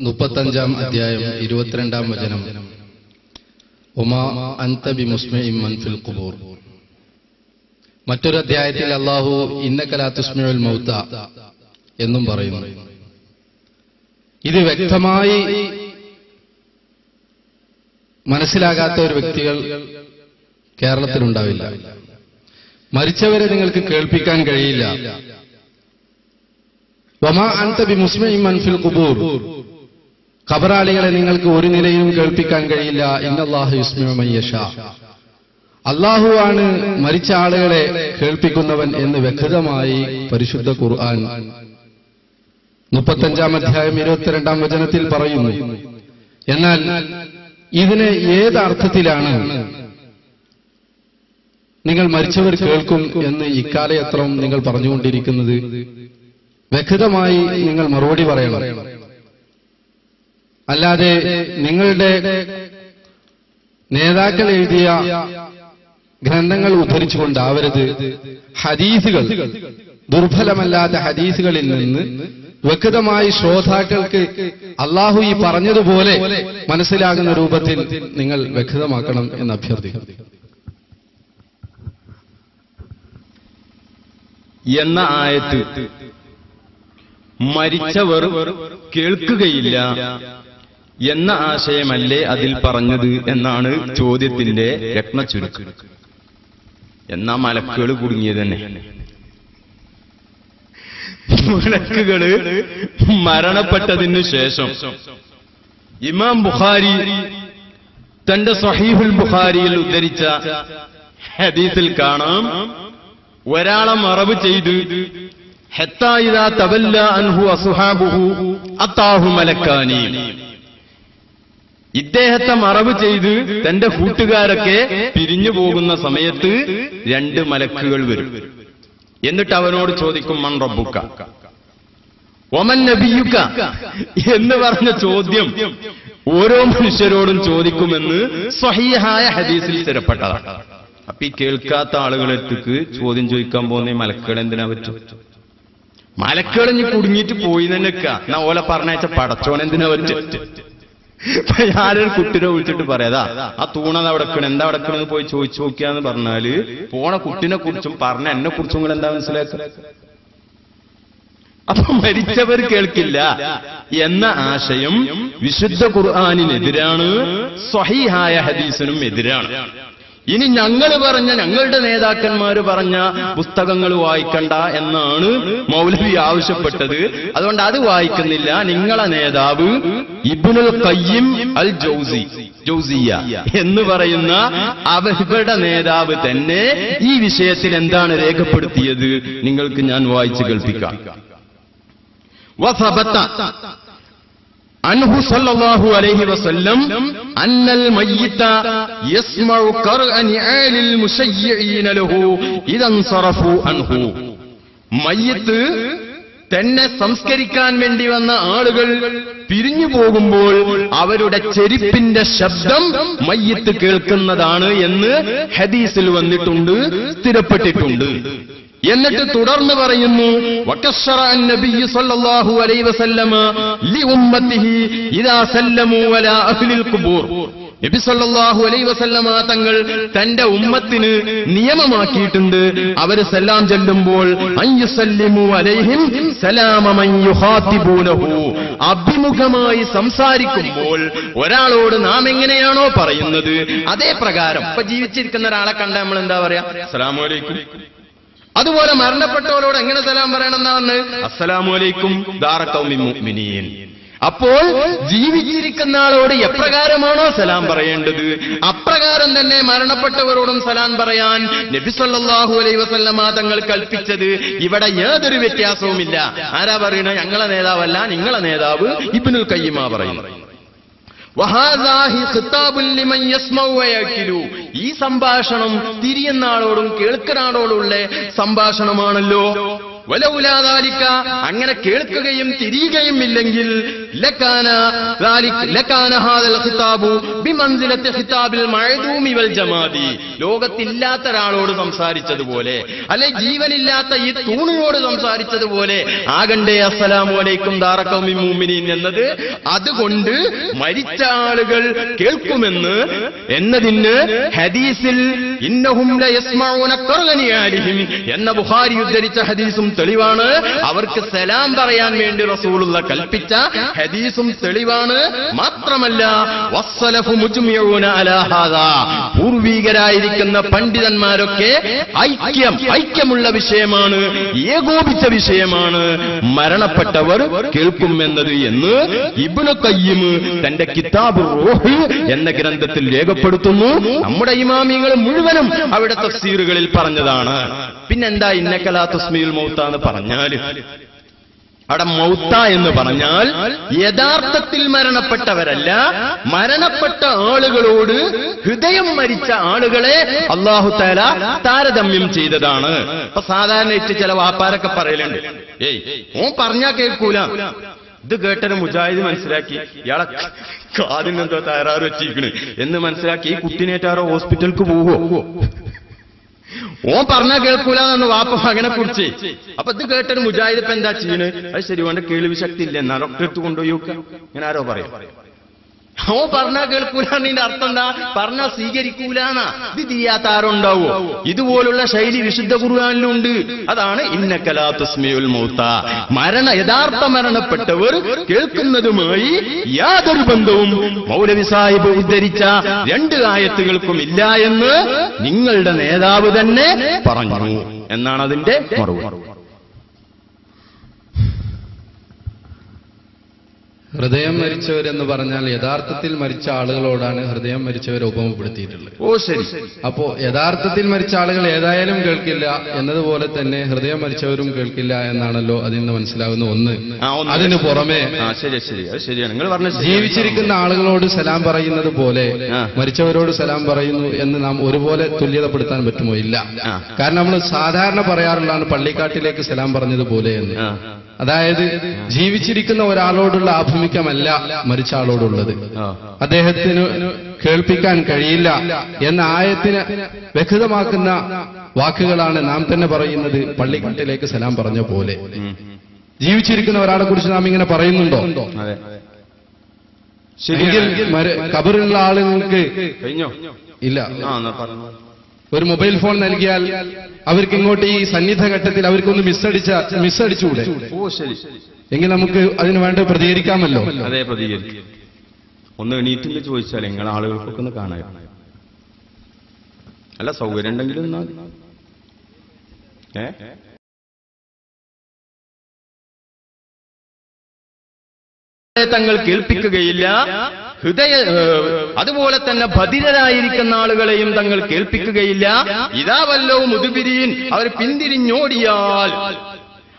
മുപ്പത്തഞ്ചാം അധ്യായം ഇരുപത്തിരണ്ടാം വചനം. ഉമാ അൻത ബി മുസ്മിഇം മൻ ഫിൽ ഖുബൂർ. മറ്റൊരു അധ്യായത്തിൽ അള്ളാഹു ഇന്നകലാ തുസ്മിഉൽ മൗത്ത എന്നും പറയുന്നു. ഇത് വ്യക്തമായി മനസ്സിലാകാത്ത ഒരു വ്യക്തികൾ കേരളത്തിലുണ്ടാവില്ല. മരിച്ചവരെ നിങ്ങൾക്ക് കേൾപ്പിക്കാൻ കഴിയില്ല. വമാ അൻത ബി മുസ്മിഇം മൻ ഫിൽ ഖുബൂർ. ഖബറാളികളെ നിങ്ങൾക്ക് ഒരു നിലയിലും കേൾപ്പിക്കാൻ കഴിയില്ല. ഇന്നല്ലാഹു യുസ്മിഉ മൻ യശാ. അള്ളാഹു ആണ് മരിച്ച ആളുകളെ കേൾപ്പിക്കുന്നവൻ എന്ന് വ്യക്തമായി പരിശുദ്ധ ഖുർആൻ മുപ്പത്തഞ്ചാം അധ്യായം ഇരുപത്തിരണ്ടാം വചനത്തിൽ പറയുന്നു. എന്നാൽ ഇതിന് ഏത് അർത്ഥത്തിലാണ് നിങ്ങൾ മരിച്ചവർ കേൾക്കും എന്ന് ഇക്കാലയത്രം നിങ്ങൾ പറഞ്ഞുകൊണ്ടിരിക്കുന്നത്? വ്യക്തമായി നിങ്ങൾ മറുപടി പറയണം. അല്ലാതെ നിങ്ങളുടെ നേതാക്കൾ എഴുതിയ ഗ്രന്ഥങ്ങൾ ഉദ്ധരിച്ചുകൊണ്ടാവരുത്. ഹദീസുകൾ ദുർബലമല്ലാത്ത ഹദീസുകളിൽ നിന്ന് വ്യക്തമായി ശ്രോതാക്കൾക്ക് അള്ളാഹു ഈ പറഞ്ഞതുപോലെ മനസ്സിലാകുന്ന രൂപത്തിൽ നിങ്ങൾ വ്യക്തമാക്കണം എന്ന് അഭ്യർത്ഥിക്കുന്നു. എന്ന ആയത്ത് മരിച്ചവർ കേൾക്കുകയില്ല. എന്ന ആശയമല്ലേ അതിൽ പറഞ്ഞത് എന്നാണ് ചോദ്യത്തിന്റെ രത്നച്ചുരുക്ക് എന്നാ മലക്കുകൾ കുടുങ്ങിയത് തന്നെ. മലക്കുകൾ മരണപ്പെട്ടതിന് ശേഷം ഇമാം ബുഖാരി തന്റെ സഹീഫുൽ ബുഖാരിയിൽ ഉദ്ധരിച്ച ഹദീസിൽ കാണാം ഒരാളെ മറവ് ചെയ്ത് ഹെത്തായിദാ തവല്ല അൻഹു അസുഹാബുഹു അത്താഹു മലക്കാനി. ഇദ്ദേഹത്തെ മറവ് ചെയ്ത് തന്റെ കൂട്ടുകാരൊക്കെ പിരിഞ്ഞു പോകുന്ന സമയത്ത് രണ്ട് മലക്കുകൾ വരും. എന്നിട്ട് അവനോട് ചോദിക്കും മൺ റബ്ബുക്ക. ഒമൻ നബിയുക്ക. എന്ന് പറഞ്ഞ ചോദ്യം ഓരോ മനുഷ്യരോടും ചോദിക്കുമെന്ന് സ്വഹീഹായ ഹദീസിൽ സ്ഥിരപ്പെട്ടതാണ്. അപ്പൊ ഈ കേൾക്കാത്ത ആളുകളെടുത്തേക്ക് ചോദ്യം ചോദിക്കാൻ പോകുന്ന ഈ മലക്കുകൾ എന്തിനാ പറ്റും മലക്കുകൾ ഇനി കുടുങ്ങിയിട്ട് പോയി തന്നെ എന്നാ ഓല പറഞ്ഞയച്ച പടച്ചോൻ എന്തിനാ പറ്റും ഇപ്പൊ ഞാനൊരു കുട്ടിനെ വിളിച്ചിട്ട് പറയാതാ ആ തൂണത് അവിടെ വെക്കണ എന്താ അവിടെ വെക്കണെന്ന് പോയി ചോദിച്ചു നോക്കിയാന്ന് പറഞ്ഞാൽ പോണ കുട്ടിനെ കുറിച്ചും പറഞ്ഞ എന്നെ കുറിച്ചും കൂടെ എന്താ മനസ്സിലാക്കുക? അപ്പൊ മരിച്ചവർ കേൾക്കില്ല. എന്ന ആശയം വിശുദ്ധ ഖുർആാനിനെതിരാണ് സ്വഹീഹായ ഹദീസിനും എതിരാണ്. ഇനി ഞങ്ങൾ പറഞ്ഞ ഞങ്ങളുടെ നേതാക്കന്മാർ പറഞ്ഞ പുസ്തകങ്ങൾ വായിക്കണ്ട എന്നാണ് മൗലവി ആവശ്യപ്പെട്ടത്. അതുകൊണ്ട് അത് വായിക്കുന്നില്ല. നിങ്ങളെ നേതാവ് ഇബ്നുൽ ഖയ്യിം അൽ ജൗസി ജൗസിയ എന്ന് പറയുന്ന അവരുടെ നേതാവ് തന്നെ ഈ വിഷയത്തിൽ എന്താണ് രേഖപ്പെടുത്തിയത്? നിങ്ങൾക്ക് ഞാൻ വായിച്ചു കേൾപ്പിക്കാം. അൻഹു സല്ലല്ലാഹു അലൈഹി വസല്ലം അന്നൽ മയ്യിത യസ്മഉ ഖർഅ നിആലിൽ മുശയ്യിഈന ലഹു ഇദൻസറഫു അൻഹു. മയ്യിത്ത് തന്നെ സംസ്കരിക്കാൻ വേണ്ടി വന്ന ആളുകൾ പിരിഞ്ഞു പോകുമ്പോൾ അവരുടെ ചെരിപ്പിന്റെ ശബ്ദം മയ്യത്ത് കേൾക്കുന്നതാണ് എന്ന് ഹദീസിൽ വന്നിട്ടുണ്ട് സ്ഥിരപ്പെട്ടിട്ടുണ്ട്. എന്നിട്ട് തുടർന്ന് പറയുന്നു നബി സല്ലല്ലാഹു അലൈഹി വസല്ലമ തങ്ങൾ തന്റെ ഉമ്മത്തിന് നിയമമാക്കിയിട്ടുണ്ട്. അവർ സലാം ചെല്ലുമ്പോൾ അയ്യുസല്ലിമു അലൈഹിം അഭിമുഖമായി സംസാരിക്കുമ്പോൾ ഒരാളോട് നാം എങ്ങനെയാണോ പറയുന്നത് അതേ പ്രകാരം. ഇപ്പൊ ജീവിച്ചിരിക്കുന്ന ഒരാളെ കണ്ട നമ്മൾ എന്താ പറയാ? അസ്സലാമു അലൈക്കും. അതുപോലെ മരണപ്പെട്ടവരോട് എങ്ങനെ സലാം പറയണം പറയണമെന്നാണ് അസ്സലാമു അലൈക്കും അപ്പോൾ ജീവിച്ചിരിക്കുന്ന ആളോട് എപ്രകാരമാണോ സലാം പറയേണ്ടത്? അപ്രകാരം തന്നെ മരണപ്പെട്ടവരോടും സലാം പറയാൻ നബി അലൈ വസല്ലമ തങ്ങൾ കൽപ്പിച്ചത് ഇവിടെ യാതൊരു വ്യത്യാസവുമില്ല. ആരാ പറയണ? ഞങ്ങളെ നേതാവല്ല നിങ്ങളെ നേതാവ് ഇബ്നുൽ കയ്യമാ പറയുന്നു വഹാദാഹി ഖിത്താബുൻ ലിമൻ യസ്മഉ വയക്കിലു ഈ സംഭാഷണം തിരിയുന്ന ആളോടും കേൾക്കുന്ന ആളോടുള്ള സംഭാഷണമാണല്ലോ. അങ്ങനെ കേൾക്കുകയും തിരിയുകയും ഇല്ലെങ്കിൽ ലോകത്തില്ലാത്ത ഒരാളോട് സംസാരിച്ചതുപോലെ അല്ലെ ജീവനില്ലാത്ത ഈ തൂണിനോട് സംസാരിച്ചതുപോലെ ആകണ്ടേ അസ്സലാമു അലൈക്കും എന്നത് അതുകൊണ്ട് മരിച്ച ആളുകൾ കേൾക്കുമെന്ന് എന്നതിന് ഹദീസിൽ ഇന്നഹും എന്ന ബുഹാരി ഉദ്ധരിച്ച ഹദീസും തെളിവാണ്. അവർക്ക് സലാം പറയാൻ വേണ്ടി റസൂലുള്ള കൽപ്പിച്ച ഹദീസും തെളിവാണ്. മാത്രമല്ല പൂർവീകരായിരിക്കുന്ന പണ്ഡിതന്മാരൊക്കെ ഐക്യം ഐക്യമുള്ള വിഷയമാണ് ഏകോപിച്ച വിഷയമാണ്. മരണപ്പെട്ടവർ കേൾക്കുമെന്നത് എന്ന് ഇബ്നു കയ്യം തന്റെ കിതാബ് റൂഹ് എന്ന ഗ്രന്ഥത്തിൽ രേഖപ്പെടുത്തുന്നു. നമ്മുടെ ഇമാമികൾ മുഴുവനും അവിടെ തഫ്സീറുകളിൽ പറഞ്ഞതാണ്. പിന്നെന്താ ഇന്നക്കലാ തസ്മീൽ മൗത്താന്ന് പറഞ്ഞാൽ അവിടെ മൗത്ത എന്ന് പറഞ്ഞാൽ യഥാർത്ഥത്തിൽ മരണപ്പെട്ടവരല്ല മരണപ്പെട്ട ആളുകളോട് ഹൃദയം മരിച്ച ആളുകളെ അള്ളാഹു താല താരതമ്യം ചെയ്തതാണ്. അപ്പൊ സാധാരണയായിട്ട് ചില വാപ്പാരൊക്കെ പറയലുണ്ട് ഏയ് ഓൻ പറഞ്ഞാ കേൾക്കൂല. ഇത് കേട്ടൊരു മുജാഹിദ് മനസ്സിലാക്കി ഇയാളെ കാതിനെന്തോ തയ്യാറ് വെച്ചിരിക്കണ്. എന്ന് മനസ്സിലാക്കി ഈ കുട്ടിനേറ്റാറോ ഹോസ്പിറ്റലിക്ക് പോവോ? ഓൻ പറഞ്ഞാ കേൾക്കൂല എന്ന് വാപ്പ മകനെ കുറിച്ച് അപ്പൊ ഇത് കേട്ടൊരു മുജാഹിദ് ഇപ്പൊ എന്താ ചെയ്യണ്? അത് ശരി ഓന്റെ കേൾവി ശക്തി ഇല്ല എന്നാ ഒക്കെ എടുത്തുകൊണ്ടുപോയി ഇങ്ങനെ ആരോ പറയും. ഓ പറഞ്ഞാ നിന്റെ അർത്ഥം എന്താ? പറഞ്ഞാ സ്വീകരിക്കൂലാന്നാ. ഇത് ചെയ്യാത്ത ആരുണ്ടാവോ? ഇതുപോലുള്ള ശൈലി വിശുദ്ധ കുർബാനിലുണ്ട് അതാണ് ഇന്നക്കലാ തസ്മിയുൽ മൂത്ത. മരണ യഥാർത്ഥ മരണപ്പെട്ടവർ കേൾക്കുന്നതുമായി യാതൊരു ബന്ധവും മൗലവി സാഹിബ് ഉദ്ധരിച്ച രണ്ട് ആയത്തുകൾക്കും ഇല്ല എന്ന് നിങ്ങളുടെ നേതാവ് തന്നെ പറഞ്ഞു. എന്നാണ് അതിന്റെ മറുപടി. ഹൃദയം മരിച്ചവരെന്ന് പറഞ്ഞാൽ യഥാർത്ഥത്തിൽ മരിച്ച ആളുകളോടാണ് ഹൃദയം മരിച്ചവരെ ഉപമപ്പെടുത്തിയിട്ടുള്ളത്. ഓ ശരി. അപ്പോ യഥാർത്ഥത്തിൽ മരിച്ച ആളുകൾ ഏതായാലും കേൾക്കില്ല എന്നതുപോലെ തന്നെ ഹൃദയം മരിച്ചവരും കേൾക്കില്ല എന്നാണല്ലോ അതിൽ നിന്ന് മനസ്സിലാകുന്ന ഒന്ന്. അതിന് പുറമെ ആ ശരി ശരി ശരിയാണ് നിങ്ങൾ പറഞ്ഞ ജീവിച്ചിരിക്കുന്ന ആളുകളോട് സലാം പറയുന്നത് പോലെ മരിച്ചവരോട് സലാം പറയുന്നു എന്ന് നാം ഒരുപോലെ തുല്യതപ്പെടുത്താൻ പറ്റുമോ? ഇല്ല. കാരണം നമ്മൾ സാധാരണ പറയാറുള്ളതാണ് പള്ളിക്കാട്ടിലേക്ക് സലാം പറഞ്ഞതുപോലെ എന്ന്. അതായത് ജീവിച്ചിരിക്കുന്ന ഒരാളോടുള്ള ആഭിമുഖ്യമല്ല മരിച്ച ആളോടുള്ളത്. അദ്ദേഹത്തിന് കേൾപ്പിക്കാൻ കഴിയില്ല എന്ന ആയത്തിന് വ്യക്തമാക്കുന്ന വാക്കുകളാണ് നാം തന്നെ പറയുന്നത് പള്ളിക്കാട്ടിലേക്ക് സലാം പറഞ്ഞ പോലെ. ജീവിച്ചിരിക്കുന്ന ഒരാളെ കുറിച്ച് നാം ഇങ്ങനെ പറയുന്നുണ്ടോ? അതെ. കബറുള്ള ആളുകൾക്ക് ഇല്ല. ഒരു മൊബൈൽ ഫോൺ നൽകിയാൽ അവർക്ക് ഇങ്ങോട്ട് ഈ സന്നിധ ഘട്ടത്തിൽ അവർക്കൊന്ന് മിസ്സടിച്ച മിസ്സടിച്ചുകൂടെ ഓ ശരി. എങ്കിൽ നമുക്ക് അതിന് വേണ്ട പ്രതികരിക്കാമല്ലോ? അതെ പ്രതികരിക്കും. ഒന്ന് എണീറ്റിന്റെ ചോദിച്ചാൽ നിങ്ങൾ ആളുകൾക്കൊക്കെ ഒന്ന് കാണാൻ അല്ല സൗകര്യം ഉണ്ടെങ്കിലും ഏ? തങ്ങൾ കേൾപ്പിക്കുകയില്ല. ഹൃദയ അതുപോലെ തന്നെ ഭദ്രരായിരിക്കുന്ന ആളുകളെയും തങ്ങൾ കേൾപ്പിക്കുകയില്ല. ഇതാ വല്ലോ മുതുപിരിയൻ അവർ പിന്തിരിഞ്ഞോടിയാൽ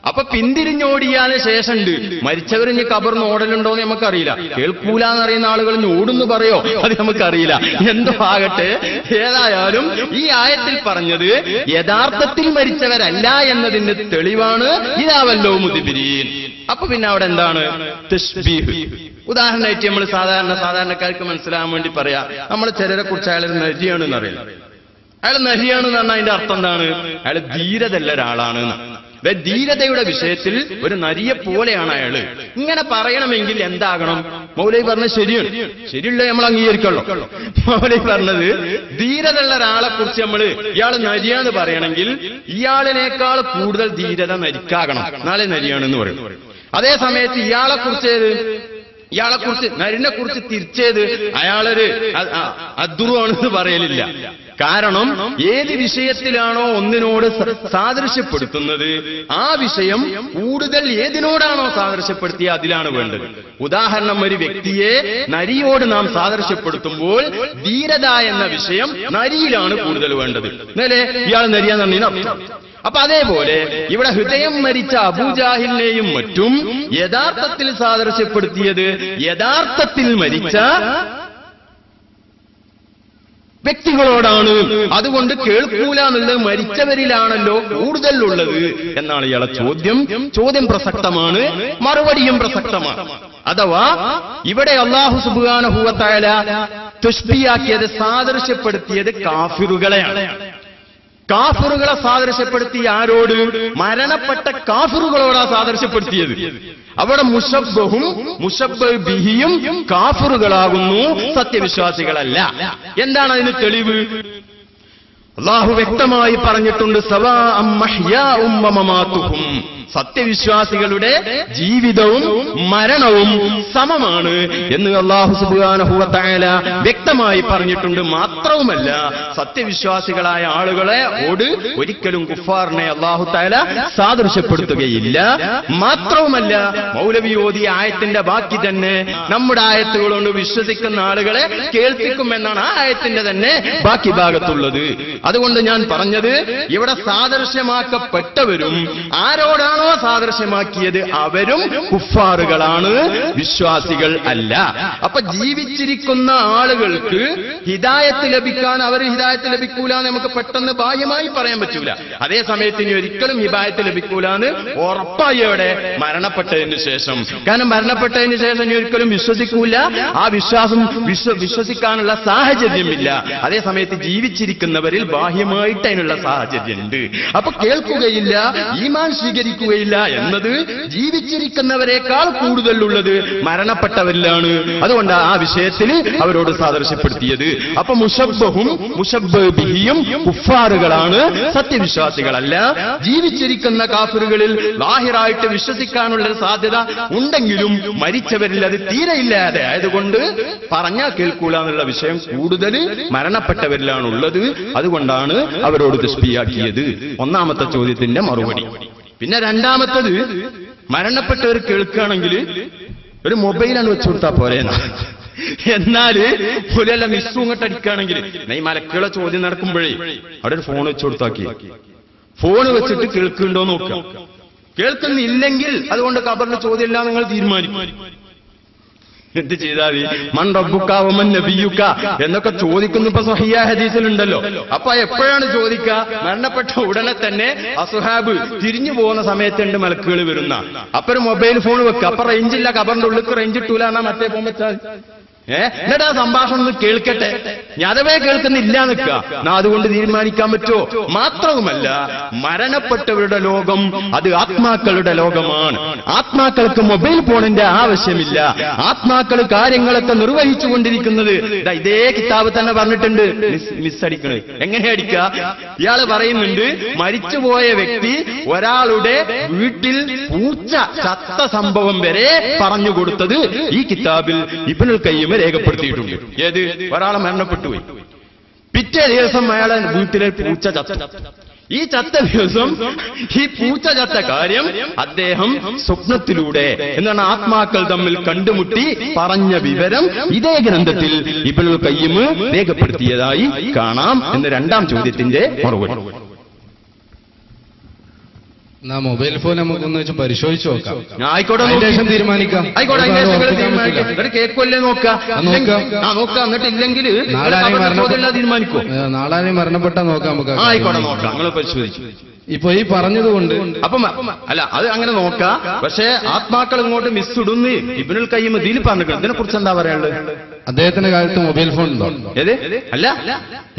അപ്പൊ പിന്തിരിഞ്ഞോടിയാന് ശേഷമുണ്ട്. മരിച്ചവരിഞ്ഞ് കബറിന് ഓടലുണ്ടോ എന്ന് നമുക്കറിയില്ല. കേൾക്കൂല എന്നറിയുന്ന ആളുകൾ ഇനി ഓടുന്നു പറയോ? അത് നമുക്കറിയില്ല. എന്തോ ആകട്ടെ ഏതായാലും ഈ ആയത്തിൽ പറഞ്ഞത് യഥാർത്ഥത്തിൽ മരിച്ചവരല്ല എന്നതിന്റെ തെളിവാണ് ഇതാവല്ലോ മുതിപിരീൻ. അപ്പൊ പിന്നെ അവിടെ എന്താണ്? ഉദാഹരണമായിട്ട് നമ്മൾ സാധാരണ സാധാരണക്കാർക്ക് മനസ്സിലാകാൻ വേണ്ടി പറയാ നമ്മൾ ചിലരെ കുറിച്ച് അയാൾ നരിയാണെന്ന് അറിയില്ല. അയാൾ നരിയാണെന്ന് പറഞ്ഞാൽ അതിന്റെ അർത്ഥം എന്താണ്? അയാൾ ധീരതല്ല ഒരാളാണ് എന്നാണ്. ധീരതയുടെ വിഷയത്തിൽ ഒരു നരിയെ പോലെയാണ് അയാൾ. ഇങ്ങനെ പറയണമെങ്കിൽ എന്താകണം? മൗലൈ പറഞ്ഞത് ശരിയാണ്. ശരിയുള്ള നമ്മൾ അംഗീകരിക്കുള്ളൂ. മൗലൈ പറഞ്ഞത് ധീരത ഉള്ള ഒരാളെ കുറിച്ച് നമ്മൾ ഇയാൾ നരിയാന്ന് പറയണമെങ്കിൽ ഇയാളിനേക്കാൾ കൂടുതൽ ധീരത നരിക്കാകണം. നാളെ നരിയാണെന്ന് പറയും. അതേ സമയത്ത് ഇയാളെ കുറിച്ച് ഇയാളെ കുറിച്ച് നരിനെ കുറിച്ച് തിരിച്ചേത് അയാളൊരു അദ്രുവാണെന്ന് പറയലില്ല. കാരണം ഏത് വിഷയത്തിലാണോ ഒന്നിനോട് സാദൃശ്യപ്പെടുത്തുന്നത് ആ വിഷയം കൂടുതൽ ഏതിനോടാണോ സാദൃശ്യപ്പെടുത്തിയ അതിലാണ് വേണ്ടത്. ഉദാഹരണം ഒരു വ്യക്തിയെ നരിയോട് നാം സാദൃശ്യപ്പെടുത്തുമ്പോൾ ധീരത എന്ന വിഷയം നരിയിലാണ് കൂടുതൽ വേണ്ടത്. എന്നല്ലേ ഇയാൾ നരിയാന്ന് പറഞ്ഞാൽ അപ്പൊ അതേപോലെ ഇവിടെ ഹൃദയം മരിച്ച അബൂജാഹിലിനെയും മറ്റും യഥാർത്ഥത്തിൽ സാദൃശ്യപ്പെടുത്തിയത് യഥാർത്ഥത്തിൽ മരിച്ച വ്യക്തികളോടാണ്. അതുകൊണ്ട് കേൾക്കൂല എന്നുള്ളത് മരിച്ചവരിലാണല്ലോ കൂടുതൽ ഉള്ളത് എന്നാണ് ഇയാളെ ചോദ്യം. ചോദ്യം പ്രസക്തമാണ്. മറുപടിയും പ്രസക്തമാണ്. അഥവാ ഇവിടെ അള്ളാഹു സുബാനഹുവത്തായ തുഷ്പിയാക്കിയത് സാദൃശ്യപ്പെടുത്തിയത് കാഫിറുകളെയാണ്. കാഫിറുകളെ സാദൃശ്യപ്പെടുത്തി ആരോട് മരണപ്പെട്ട കാഫറുകളോടാ സാദൃശ്യപ്പെടുത്തിയത്? അവിടെ മുഷബ്ബഹും മുഷബ് ബിഹിയും കാഫറുകളാകുന്നു സത്യവിശ്വാസികളല്ല. എന്താണ് അതിന് തെളിവ്? അള്ളാഹു വ്യക്തമായി പറഞ്ഞിട്ടുണ്ട് സവാ അമ്മഹ്യാഉം വമമാതുഹും സത്യവിശ്വാസികളുടെ ജീവിതവും മരണവും സമമാണ് എന്ന് അള്ളാഹു സുബാനഹുവത്തായ വ്യക്തമായി പറഞ്ഞിട്ടുണ്ട്. മാത്രവുമല്ല സത്യവിശ്വാസികളായ ആളുകളെ ഓട് ഒരിക്കലും കുഫാറിനെ അള്ളാഹു താല സാദൃശ്യപ്പെടുത്തുകയില്ല. മാത്രവുമല്ല മൗലവി ഓതിയ ആയത്തിന്റെ ബാക്കി തന്നെ നമ്മുടെ ആയത്തുകൾ കൊണ്ട് വിശ്വസിക്കുന്ന ആളുകളെ കേൾപ്പിക്കുമെന്നാണ് ആ ആയത്തിന്റെ തന്നെ ബാക്കി ഭാഗത്തുള്ളത്. അതുകൊണ്ട് ഞാൻ പറഞ്ഞത് ഇവിടെ സാദൃശ്യമാക്കപ്പെട്ടവരും ആരോടാണോ സാദൃശ്യമാക്കിയത് അവരും കുഫാറുകളാണ്. വിശ്വാസികൾ അല്ല. അപ്പൊ ജീവിച്ചിരിക്കുന്ന ആളുകൾക്ക് ഹിതായത്ത് ലഭിക്കാൻ അവർ ഹിതായത്ത് ലഭിക്കൂല നമുക്ക് പെട്ടെന്ന് ബാഹ്യമായി പറയാൻ പറ്റൂല. അതേ സമയത്ത് ഇനി ഒരിക്കലും ഹിതായത്ത് ലഭിക്കൂല എന്ന് ഉറപ്പായി അവിടെ മരണപ്പെട്ടതിന് ശേഷം. കാരണം മരണപ്പെട്ടതിന് ശേഷം ഇനി ഒരിക്കലും വിശ്വസിക്കൂല. ആ വിശ്വാസം വിശ്വസിക്കാനുള്ള സാഹചര്യമില്ല. അതേ സമയത്ത് ജീവിച്ചിരിക്കുന്നവരിൽ ബാഹ്യമായിട്ട് അതിനുള്ള സാഹചര്യമുണ്ട്. അപ്പൊ കേൾക്കുകയില്ല ഈമാൻ സ്വീകരിക്കുകയില്ല എന്നത് ജീവിച്ചിരിക്കുന്നവരെക്കാൾ കൂടുതലുള്ളത് മരണപ്പെട്ടവരിലാണ്. അതുകൊണ്ട് ആ വിഷയത്തിൽ അവരോട് സാദൃശ്യപ്പെടുത്തിയത്. അപ്പൊ മുഷബ്ബഹും മുഷബ്ബിഹിയും ഉഫാറുകളാണ് സത്യവിശ്വാസികളല്ല. ജീവിച്ചിരിക്കുന്ന കാഫറുകളിൽ ലാഹിറായിട്ട് വിശ്വസിക്കാനുള്ള സാധ്യത ഉണ്ടെങ്കിലും മരിച്ചവരിൽ അത് തീരെയില്ലാതെ ആയതുകൊണ്ട് പറഞ്ഞാൽ കേൾക്കൂല എന്നുള്ള വിഷയം കൂടുതൽ മരണപ്പെട്ടവരിലാണ് ഉള്ളത് അതുകൊണ്ടാണ് അവരോട് തസ്ബിയാക്കിയത് ഒന്നാമത്തെ ചോദ്യത്തിന്റെ മറുപടി. പിന്നെ രണ്ടാമത്തത് മരണപ്പെട്ടവർ കേൾക്കുകയാണെങ്കിൽ ഒരു മൊബൈലാണ് വെച്ചു കൊടുത്താൽ പോരെ എന്നാൽ പുലല്ല മിസ്സും ഇങ്ങോട്ട് അടിക്കുകയാണെങ്കിൽ ഈ മലക്കുള്ള ചോദ്യം നടക്കുമ്പോഴേ അവിടെ ഒരു ഫോൺ വെച്ചു കൊടുത്താക്കി. ഫോൺ വെച്ചിട്ട് കേൾക്കുന്നുണ്ടോ നോക്കുക. കേൾക്കുന്നില്ലെങ്കിൽ അതുകൊണ്ട് കബറിന്റെ ചോദ്യമില്ല നിങ്ങൾ തീരുമാനിക്കും. എന്ത് ചെയ്താൽ മൺ നബിയുക്ക എന്നൊക്കെ ചോദിക്കുന്നു. ഇപ്പൊ സഹിയ ഹദീസിലുണ്ടല്ലോ. അപ്പൊ എപ്പോഴാണ് ചോദിക്കുക മരണപ്പെട്ട ഉടനെ തന്നെ അസുഹാബ് തിരിഞ്ഞു പോകുന്ന സമയത്തുണ്ട് മലക്കുകൾ വരുന്ന. അപ്പൊ ഒരു മൊബൈൽ ഫോൺ വെക്കുക അപ്പൊ റേഞ്ച് ഇല്ല. കബറിന്റെ ഉള്ളിൽ റേഞ്ച് ഇട്ടൂല. എന്നാ മറ്റേ വെച്ചാൽ? ഏ? എന്നിട്ട് സംഭാഷണം ഒന്ന് കേൾക്കട്ടെ. അഥവേ കേൾക്കുന്നില്ല നിൽക്കുക അതുകൊണ്ട് തീരുമാനിക്കാൻ പറ്റുമോ? മാത്രവുമല്ല മരണപ്പെട്ടവരുടെ ലോകം അത് ആത്മാക്കളുടെ ലോകമാണ്. ആത്മാക്കൾക്ക് മൊബൈൽ ഫോണിന്റെ ആവശ്യമില്ല. ആത്മാക്കൾ കാര്യങ്ങളൊക്കെ നിർവഹിച്ചു കൊണ്ടിരിക്കുന്നത്. ഇതേ കിതാബ് തന്നെ പറഞ്ഞിട്ടുണ്ട്. മിസ് അടിക്കണത് എങ്ങനെ അടിക്ക? ഇയാൾ പറയുന്നുണ്ട് മരിച്ചുപോയ വ്യക്തി ഒരാളുടെ വീട്ടിൽ പൂച്ച ചത്ത സംഭവം വരെ പറഞ്ഞു കൊടുത്തത് ഈ കിതാബിൽ ഇബനുൽ രേഖപ്പെടുത്തിയിട്ടുണ്ട്. ഏത്? ഒരാളെ മരണപ്പെട്ടു പോയി പിറ്റേ ദിവസം അയാളെ വീട്ടിലെ പൂച്ച ചത്ത. ഈ ചത്ത ദിവസം ഈ പൂച്ച ചത്ത കാര്യം അദ്ദേഹം സ്വപ്നത്തിലൂടെ എന്നാണ് ആത്മാക്കൾ തമ്മിൽ കണ്ടുമുട്ടി പറഞ്ഞ വിവരം ഇതേ ഗ്രന്ഥത്തിൽ ഇപ്പോൾ കയ്യമ് രേഖപ്പെടുത്തിയതായി കാണാം എന്ന രണ്ടാം ചോദ്യത്തിന്റെ മറുപടി. എന്നാ മൊബൈൽ ഫോൺ നമുക്കൊന്ന് വെച്ച് പരിശോധിച്ച് നോക്കാം. ഞാൻ ആയിക്കോട്ടെ അതിന്റെ ശേഷം തീരുമാനിക്കാം. ആയിക്കോട്ടെ അതിന്റെ ശേഷം നിങ്ങൾ തീരുമാനിക്കാം. കേൾക്കുമല്ലേ നോക്കാം. നോക്കാം. ആ നോക്കാം എന്നിട്ട് ഇല്ലെങ്കിൽ നാളെ തീരുമാനിക്കോ. ഏ, നാളെ മരണപ്പെട്ടാ നോക്കാം നമുക്ക് ആയിക്കോട്ടെ നോക്കാം. നിങ്ങൾ പരിശോധിച്ചു. ഇപ്പൊ ഈ പറഞ്ഞതുകൊണ്ട് അപ്പം അല്ല അത് അങ്ങനെ നോക്കാം. പക്ഷേ ആത്മാക്കൾ ഇങ്ങോട്ട് മിസ് ഇടുന്ന് ഇബിനുൽ കയ്യും ഇതിൽ പറഞ്ഞു ഇതിനെ കുറിച്ച് എന്താ പറയാനുള്ളത്? അദ്ദേഹത്തിന്റെ കാലത്ത് മൊബൈൽ ഫോൺ ഉണ്ടോ? ഏത്? അല്ല.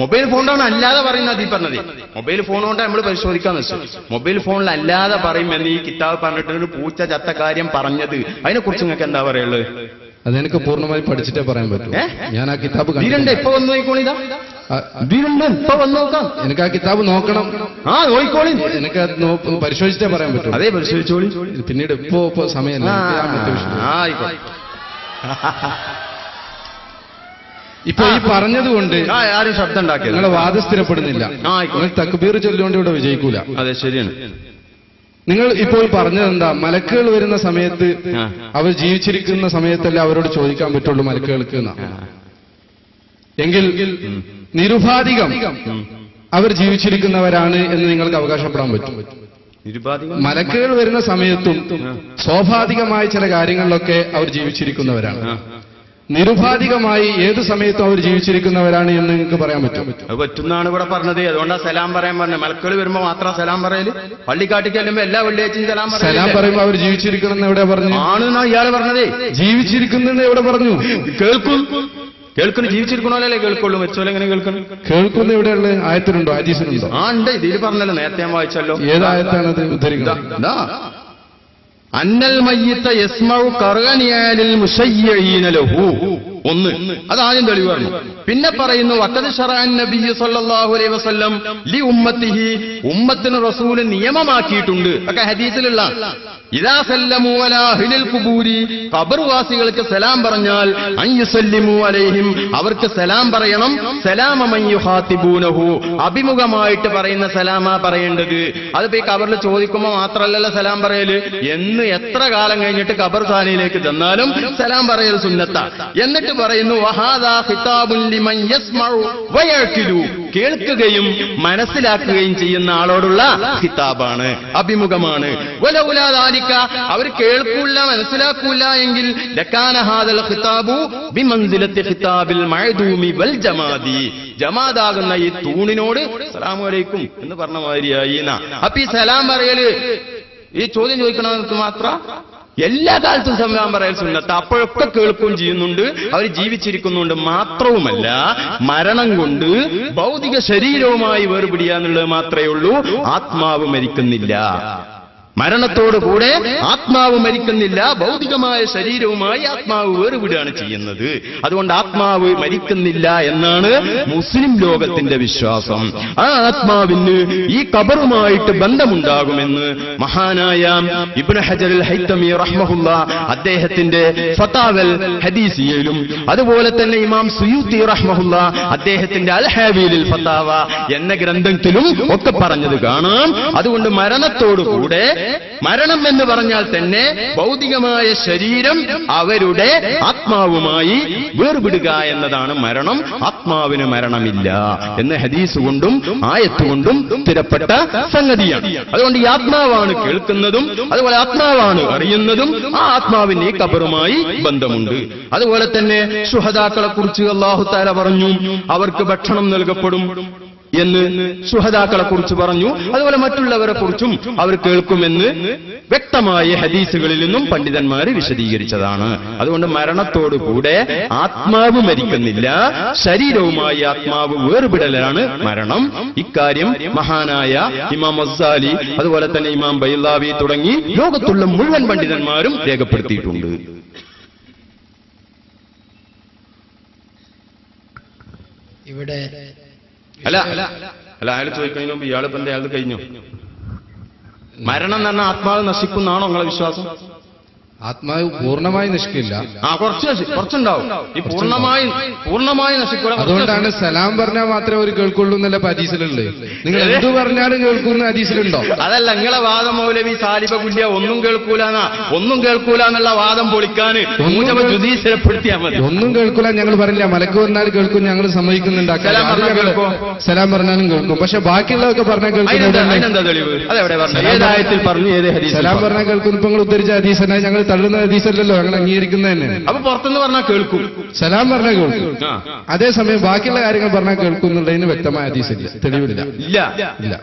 മൊബൈൽ ഫോണാണ് അല്ലാതെ പറയുന്നത് ഈ പറഞ്ഞത്. മൊബൈൽ ഫോൺ കൊണ്ടാണ് നമ്മൾ പരിശോധിക്കാന്ന് വെച്ചു മൊബൈൽ ഫോണിൽ അല്ലാതെ പറയുമെന്ന് ഈ കിതാബ് പറഞ്ഞിട്ട് ഒരു പൂച്ച ചത്ത കാര്യം പറഞ്ഞത്. അതിനെ കുറിച്ച് നിങ്ങൾക്ക് എന്താ പറയുള്ളത് അതെനിക്ക് പൂർണമായി പഠിച്ചിട്ടേ പറയാൻ പറ്റൂ. ഞാൻ ആ കിതാബ് കണ്ടിട്ടുണ്ട്. ഇപ്പൊ വന്നു നോക്കോളിതാ ഇപ്പൊ വന്നു നോക്കാം. എനിക്ക് ആ കിതാബ് നോക്കണം. ആ നോയിക്കോളി എനിക്ക് പരിശോധിച്ചേ പരിശോധിച്ചിട്ടേ പറയാൻ പറ്റൂ. അതേ പരിശോധിച്ചോളി. പിന്നീട് ഇപ്പോ ഇപ്പോ സമയം ആയിക്കോട്ടെ. ഇപ്പൊ ഈ പറഞ്ഞതുകൊണ്ട് ആരും ശബ്ദം ഉണ്ടാക്കി നിങ്ങളെ വാദം സ്ഥിരപ്പെടുന്നില്ല. നിങ്ങൾ തക്ബീർ ചൊല്ലുകൊണ്ട് ഇവിടെ വിജയിക്കൂല. അതെ ശരിയാണ്. നിങ്ങൾ ഇപ്പോൾ പറഞ്ഞത് എന്താ? മലക്കുകൾ വരുന്ന സമയത്ത് അവർ ജീവിച്ചിരിക്കുന്ന സമയത്തല്ല അവരോട് ചോദിക്കാൻ പറ്റുള്ളൂ മലക്കുകൾക്ക്. എങ്കിൽ നിരുപാധികം അവർ ജീവിച്ചിരിക്കുന്നവരാണ് എന്ന് നിങ്ങൾക്ക് അവകാശപ്പെടാൻ പറ്റും. മലക്കുകൾ വരുന്ന സമയത്തും സ്വാഭാവികമായ ചില കാര്യങ്ങളിലൊക്കെ അവർ ജീവിച്ചിരിക്കുന്നവരാണ്. നിരുപാധികമായി ഏത് സമയത്തും അവർ ജീവിച്ചിരിക്കുന്നവരാണ് എന്ന് നിങ്ങൾക്ക് പറയാൻ പറ്റും. അത് പറ്റുന്നാണ് ഇവിടെ പറഞ്ഞത്. അതുകൊണ്ടാ സലാം പറയാൻ പറഞ്ഞത്. മലക്കൾ വരുമ്പോ മാത്രം സലാം പറയൽ. പള്ളിക്കാട്ടിക്ക് ചെല്ലുമ്പോ എല്ലാ വെള്ളിയാഴ്ചയും സലാം സലാം പറയുമ്പോ അവർ ജീവിച്ചിരിക്കണമെന്ന് എവിടെ പറഞ്ഞു? ആണെന്നാ ഇയാൾ പറഞ്ഞത്. ജീവിച്ചിരിക്കുന്നെന്ന് എവിടെ പറഞ്ഞു? കേൾക്കും. കേൾക്കുന്നു. ജീവിച്ചിരിക്കണോലല്ലേ കേൾക്കുള്ളൂ. വെച്ചോലെ എങ്ങനെ കേൾക്കണം? കേൾക്കുന്ന ഇവിടെയുള്ള ആയത്തിലുണ്ടോ? ആ ഉണ്ട്. ഇതിൽ പറഞ്ഞല്ലോ. നേരത്തെ ഞാൻ വായിച്ചല്ലോ. ഏതായത്താണത് ഉദ്ധരിക്കുന്നത്. അന്നൽ ഒന്ന്. അതാദ്യം തെളിവ് പറഞ്ഞു പിന്നെ പറയുന്നു വക്കത് ഷറാൻ ലി ഉമ്മത്തിഹി. ഉമ്മത്തിന് റസൂൽ നിയമമാക്കിയിട്ടുണ്ട്. ഒക്കെ ഹദീസിലുള്ള ഖബർവാസികൾക്ക് സലാം പറഞ്ഞാൽ അലൈഹിം അവർക്ക് സലാം പറയണം. സലാമ മൻ യുഹാത്തിബൂനഹു അഭിമുഖമായിട്ട് പറയുന്ന സലാമാ പറയേണ്ടത്. അതിപ്പോ ഈ കബറിൽ ചോദിക്കുമ്പോൾ മാത്രമല്ലല്ലോ സലാം പറയൽ. എന്ന് എത്ര കാലം കഴിഞ്ഞിട്ട് കബർ ഖാനയിലേക്ക് തന്നാലും സലാം പറയൽ സുന്നത്ത. എന്നിട്ട് പറയുന്നു വഹാദാ ലിമൻ യസ്മഉ കേൾക്കുകയും മനസ്സിലാക്കുകയും ചെയ്യുന്ന ആളോടുള്ള ഖിതാബാണ് അഭിമുഖമാണ്. വലൗലാ ദാലിക അവർ കേൾക്കൂല മനസ്സിലാക്കൂല എങ്കിൽ ലക്കാന ഹാദൽ ഖിതാബു ബിമൻസിലത്തി വൽ ജമാദി. ഈ തൂണിനോട് സലാമു അലൈക്കും എന്ന് പറഞ്ഞ മാതിരിയായി അപ്പൊ ഈ സലാം പറയൽ ഈ ചോദ്യം ചോദിക്കണമെന്ന് മാത്ര? എല്ലാ കാലത്തും സംവിധാനം പറയൽ സുന്നത്ത്. അപ്പോഴൊക്കെ കേൾക്കുകയും ചെയ്യുന്നുണ്ട്. അവർ ജീവിച്ചിരിക്കുന്നുണ്ട്. മാത്രവുമല്ല മരണം കൊണ്ട് ഭൗതിക ശരീരവുമായി വേർപിടിയാന്നുള്ളത് മാത്രമേ ഉള്ളൂ. ആത്മാവ് മരിക്കുന്നില്ല. മരണത്തോടുകൂടെ ആത്മാവ് മരിക്കുന്നില്ല ഭൗതികമായ ശരീരവുമായി ആത്മാവ് വേറുവിടുകയാണ് ചെയ്യുന്നത്. അതുകൊണ്ട് ആത്മാവ് മരിക്കുന്നില്ല എന്നാണ് മുസ്ലിം ലോകത്തിന്റെ വിശ്വാസം. ആ ആത്മാവിന് ഈ കബറുമായിട്ട് ബന്ധമുണ്ടാകുമെന്ന് മഹാനായ ഇബ്നു ഹജറുൽ ഹൈത്തമി റഹ്മഹുല്ല അദ്ദേഹത്തിന്റെ ഫതാവൽ ഹദീസിയയിലും അതുപോലെ തന്നെ ഇമാം സുയൂത്തി റഹ്മഹുല്ല അദ്ദേഹത്തിന്റെ അൽ ഫതാവ എന്ന ഗ്രന്ഥത്തിലും ഒക്കെ പറഞ്ഞത് കാണാം. അതുകൊണ്ട് മരണത്തോടുകൂടെ മരണം എന്ന് പറഞ്ഞാൽ തന്നെ ഭൗതികമായ ശരീരം അവരുടെ ആത്മാവുമായി വേർപിടുക എന്നതാണ് മരണം. ആത്മാവിന് മരണമില്ല എന്ന് ഹദീസ് കൊണ്ടും ആയത്തുകൊണ്ടും സ്ഥിരപ്പെട്ട സംഗതിയാണ്. അതുകൊണ്ട് ഈ ആത്മാവാണ് കേൾക്കുന്നതും അതുപോലെ ആത്മാവാണ് അറിയുന്നതും ആ ആത്മാവിന് ഈ കബറുമായി ബന്ധമുണ്ട്. അതുപോലെ തന്നെ സുഹദാക്കളെ കുറിച്ച് അള്ളാഹു പറഞ്ഞു അവർക്ക് ഭക്ഷണം നൽകപ്പെടും. എന്ന് സുഹദാക്കളെ കുറിച്ച് പറഞ്ഞു. അതുപോലെ മറ്റുള്ളവരെ കുറിച്ചും അവർ കേൾക്കുമെന്ന് വ്യക്തമായ ഹദീസുകളിൽ നിന്നും പണ്ഡിതന്മാർ വിശദീകരിച്ചതാണ്. അതുകൊണ്ട് മരണത്തോടുകൂടെ ആത്മാവ് മരിക്കുന്നില്ല. ശരീരവുമായി ആത്മാവ് വേർപിടലാണ് മരണം. ഇക്കാര്യം മഹാനായ ഇമാം അസാലി അതുപോലെ തന്നെ ഇമാം ബൈലാവി തുടങ്ങി ലോകത്തുള്ള മുഴുവൻ പണ്ഡിതന്മാരും രേഖപ്പെടുത്തിയിട്ടുണ്ട്. ഇവിടെ അല്ല അല്ല. അയാൾ ചോദിക്കഴിഞ്ഞു ഇയാളിപ്പോ എന്താ അയാൾ കഴിഞ്ഞു? മരണം എന്ന് ആത്മാവ് നശിക്കുന്നാണോ നിങ്ങളെ വിശ്വാസം? ആത്മാവ് പൂർണമായി നശിക്കില്ല. ആ കുറച്ച് കുറച്ചുണ്ടാവും. ഈ പൂർണമായി പൂർണമായി നശിക്കൂല അതുകൊണ്ടാണ് സലാം പറഞ്ഞാൽ മാത്രമേ അവർ കേൾക്കുള്ളൂ എന്നല്ല ഹദീസിലുള്ളത്. നിങ്ങൾ എന്ത് പറഞ്ഞാലും കേൾക്കുന്ന ഹദീസിലുണ്ടോ? അതല്ല നിങ്ങളെ വാദം മൗലവി സാലിബ കുല്യ ഒന്നും കേൾക്കൂലെന്നാ. ഒന്നും കേൾക്കൂല എന്നുള്ള വാദം പൊളിക്കാന് മൂജബ ജുദീശ്വരപ്പെടുത്തിയാൽ മതി. ഒന്നും കേൾക്കൂല ഞങ്ങൾ പറഞ്ഞില്ല മലക്ക് വന്നാൽ കേൾക്കും ഞങ്ങൾ സമ്മതിക്കുന്നുണ്ട്. സലാം കേൾക്കോ? പറഞ്ഞാലും കേൾക്കും. പക്ഷെ ബാക്കിയുള്ളതൊക്കെ പറഞ്ഞാൽ ഹദീസിൽ സലാം പറഞ്ഞു? പറഞ്ഞാൽ കേൾക്കും. ഇപ്പൊ നിങ്ങൾ ഉദ്ധരിച്ച ഹദീസനെ ഞങ്ങൾ തള്ളുന്ന ഹദീസല്ലല്ലോ അങ്ങനെ അംഗീകരിക്കുന്നത് തന്നെ അപ്പൊ പുറത്തുനിന്ന് പറഞ്ഞാൽ കേൾക്കും. സലാം പറഞ്ഞാൽ കേൾക്കും. ആ. അതേസമയം ബാക്കിയുള്ള കാര്യങ്ങൾ പറഞ്ഞാൽ കേൾക്കും എന്നുള്ളതിന് വ്യക്തമായ ഹദീസില്ല തെളിവില്ല. ഇല്ല. ഇല്ല.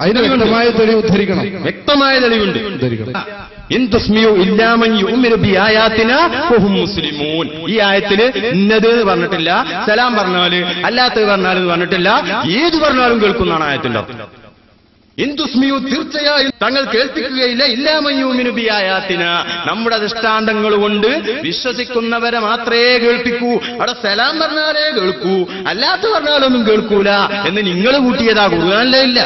അതിന് വ്യക്തമായ തെളിവ് ഉദ്ധരിക്കണം. വ്യക്തമായ തെളിവുണ്ട്. ഉദ്ധരിക്കണം. ഇൻ തുസ്മിയു ഇല്ലാമൻ യുഅ്മിനു ബിആയാതിന ഫഹും മുസ്ലിമൂൻ. ഈ ആയത്തിൽ ഇന്നത് എന്ന് പറഞ്ഞിട്ടില്ല സലാം പറഞ്ഞാൽ അല്ലാത്തത് പറഞ്ഞാലും പറഞ്ഞിട്ടില്ല ഏത് പറഞ്ഞാലും കേൾക്കുന്നതാണ് ആയത്തിന്റെ അർത്ഥം. ഇൻ തുസ്മിയു തീർച്ചയായും തങ്ങൾ കേൾപ്പിക്കുകയില്ല. യുഅ്മിനു നമ്മുടെ ദൃഷ്ടാന്തങ്ങൾ കൊണ്ട് വിശ്വസിക്കുന്നവരെ മാത്രമേ കേൾപ്പിക്കൂ. അവിടെ സലാം പറഞ്ഞാലേ കേൾക്കൂ. അല്ലാത്ത പറഞ്ഞാലൊന്നും കേൾക്കൂല എന്ന് നിങ്ങൾ കൂട്ടിയതാ. കൂടുതലല്ല ഇല്ല.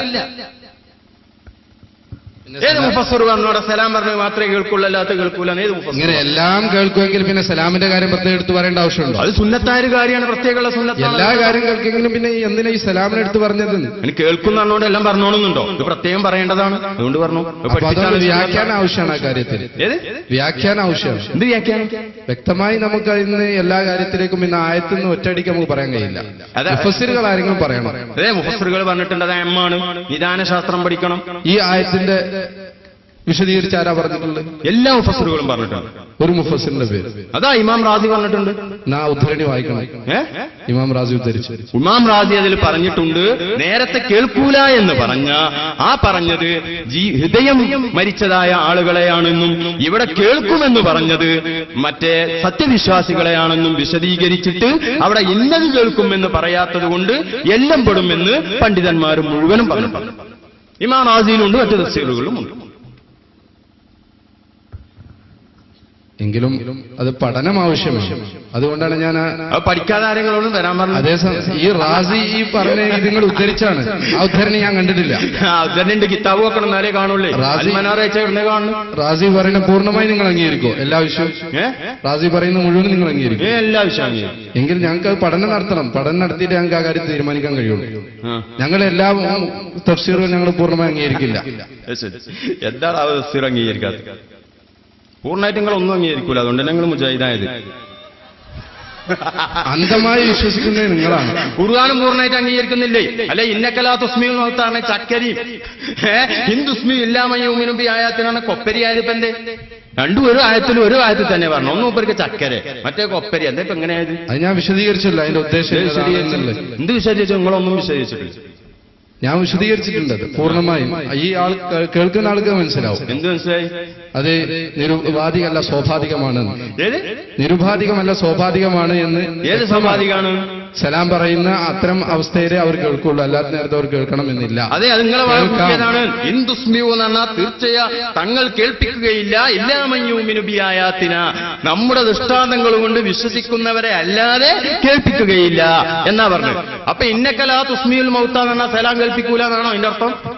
ഏത് മുഫസർ പറഞ്ഞു സലാം മാത്രമേ കേൾക്കുള്ളൂ അല്ലാത്ത കേൾക്കൂല. ഏത് മുഫസർ ഇങ്ങനെ എല്ലാം കേൾക്കുമെങ്കിൽ പിന്നെ സലാമിന്റെ കാര്യം പ്രത്യേകം എടുത്ത് പറയേണ്ട ആവശ്യമുണ്ടോ? അത് സുന്നത്തായ കാര്യമാണ് പ്രത്യേകമുള്ള സുന്നത്താണ് എല്ലാ കാര്യം കേൾക്കെങ്കിലും പിന്നെ എന്തിനാ ഈ സലാമിനെ എടുത്ത് പറഞ്ഞത്? എനിക്ക് കേൾക്കുന്നതുകൊണ്ട് എല്ലാം പറഞ്ഞോണമെന്നുണ്ടോ ഇത് പ്രത്യേകം പറയേണ്ടതാണ്. അതുകൊണ്ട് പറഞ്ഞു. അതാണ് വ്യാഖ്യാന ആവശ്യമാണ് ആ കാര്യത്തിൽ. വ്യാഖ്യാന ആവശ്യമാണ്. എന്ത് വ്യാഖ്യാനം? വ്യക്തമായി നമുക്ക് ഇന്ന് എല്ലാ കാര്യത്തിലേക്കും ഇന്ന് ആയത്തിൽ നിന്ന് ഒറ്റയടിക്ക് നമുക്ക് പറയാൻ കഴിയില്ല. അതെ. മുഫസ്സിറുകൾ ആരെങ്കിലും പറയണം. അതെ മുഫസറുകൾ പറഞ്ഞിട്ടുണ്ട് അത് എമ്മാണ് നിദാന ശാസ്ത്രം പഠിക്കണം. ഈ ആയത്തിന്റെ വിശദീകരിച്ച് ആരാ പറഞ്ഞിട്ടുള്ളത്? എല്ലാ മുഫസറുകളും പറഞ്ഞിട്ടുണ്ട്. ഒരു മുഫസറിന്റെ പേര്. അതാ ഇമാം റാസി പറഞ്ഞിട്ടുണ്ട്. നാ ഉദ്ധരണി വായിക്കണം. ഇമാം റാസി ഉദ്ധരിച്ചു. ഇമാം റാസി അതിൽ പറഞ്ഞിട്ടുണ്ട് നേരത്തെ കേൾക്കൂല എന്ന് പറഞ്ഞ ആ പറഞ്ഞത് ഹൃദയം മരിച്ചതായ ആളുകളെയാണെന്നും ഇവിടെ കേൾക്കുമെന്ന് പറഞ്ഞത് മറ്റേ സത്യവിശ്വാസികളെയാണെന്നും വിശദീകരിച്ചിട്ട് അവിടെ ഇന്നത് കേൾക്കുമെന്ന് പറയാത്തത് കൊണ്ട് എല്ലാം പെടുമെന്ന് പണ്ഡിതന്മാരും മുഴുവനും പറഞ്ഞു. ഇമാം റാസിയിലുണ്ട് മറ്റു തസ്സീലുകളിലും ഉണ്ട് എങ്കിലും അത് പഠനം ആവശ്യമാണ്. അതുകൊണ്ടാണ് ഞാൻ അത് പഠിക്കാതെ ആരെങ്കിലും വരാൻ പറഞ്ഞത് അതേസമയം ഈ റാസി ഈ പറഞ്ഞ ഇത് നിങ്ങൾ ഉദ്ധരിച്ചാണ്. ആ ഉദ്ധരണി ഞാൻ കണ്ടിട്ടില്ല. ഉദ്ധരണിന്റെ കിതാബ് വെക്കണം എന്നാലേ കാണുള്ളൂ. റാസി- കാണുന്നു. റാസി പറയുന്ന പൂർണമായി നിങ്ങൾ അംഗീകരിക്കോ എല്ലാ വിഷയവും റാസി പറയുന്ന മുഴുവൻ നിങ്ങൾ അംഗീകരിക്കും എല്ലാ വിഷയം എങ്കിൽ ഞങ്ങൾക്ക് അത് പഠനം നടത്തണം. പഠനം നടത്തിയിട്ട് ഞങ്ങൾക്ക് ആ കാര്യം തീരുമാനിക്കാൻ കഴിയുള്ളൂ. ഞങ്ങൾ എല്ലാ തഫ്സീറും ഞങ്ങൾ പൂർണമായി അംഗീകരിക്കില്ല. എന്താ തഫ്സീർ എന്താണ് ആ തഫ്സീർ അംഗീകരിക്കാത്തത്? പൂർണമായിട്ട് നിങ്ങൾ ഒന്നും അംഗീകരിക്കൂല. അതുകൊണ്ട് നിങ്ങൾ മുജാഹിദായത്. അന്ധമായി വിശ്വസിക്കുന്നത് നിങ്ങളാണ്. ഖുർആാനും പൂർണമായിട്ട് അംഗീകരിക്കുന്നില്ലേ? അല്ലെ? ഇന്നക്കലാ തുസ്മി നോത്താണ് ചക്കരി. ഹിന്ദുസ്മി ഇല്ലാമയൂമിനുബി ആയത്തിനാണ് കൊപ്പരി ആയതിപ്പന്റെ. രണ്ടും ഒരു ആയത്തിലും ഒരു ആയത്തിൽ തന്നെ പറഞ്ഞു. ഒന്നും ഇപ്പർക്ക് ചക്കരെ. മറ്റേ കൊപ്പരി. എന്താ ഇപ്പൊ എങ്ങനെയായത് അത് ഞാൻ വിശദീകരിച്ചില്ല. അതിന്റെ ഉദ്ദേശം. എന്ത് വിശദീകരിച്ചു? നിങ്ങളൊന്നും വിശദീകരിച്ചിട്ടില്ല. ഞാൻ വിശദീകരിച്ചിട്ടുണ്ട്. പൂർണമായും. ഈ ആൾ കേൾക്കുന്ന ആൾക്ക് മനസ്സിലാവും. എന്ത് മനസ്സിലായി? അത് നിരുപാധികമല്ല സ്വാഭാവികമാണ്. നിരുപാധികമല്ല സ്വാഭാവികമാണ് എന്ന് ഏത് സമാധികാണ് സലാം പറയുന്ന അത്തരം അവസ്ഥയിലെ അവർ കേൾക്കുള്ളൂ. അല്ലാത്ത നേരത്തെ അവർ കേൾക്കണം എന്നില്ല അതെ അത് നിങ്ങളെ. വാഴ്ചയാണ് ഹിന്ദുസ്മിയു എന്ന് പറഞ്ഞാൽ തീർച്ചയാ തങ്ങൾ കേൾപ്പിക്കുകയില്ല. ഇല്ലാമയൂമിനുബിയായാത്തിന നമ്മുടെ ദൃഷ്ടാന്തങ്ങൾ കൊണ്ട് വിശ്വസിക്കുന്നവരെ അല്ലാതെ കേൾപ്പിക്കുകയില്ല. എന്നാ പറഞ്ഞത്. അപ്പൊ ഇന്നക്കലാ തുസ്മിയുൽ മൗത്ത എന്ന് പറഞ്ഞാൽ സലാം കേൾപ്പിക്കൂല എന്നാണോ അതിന്റെ അർത്ഥം?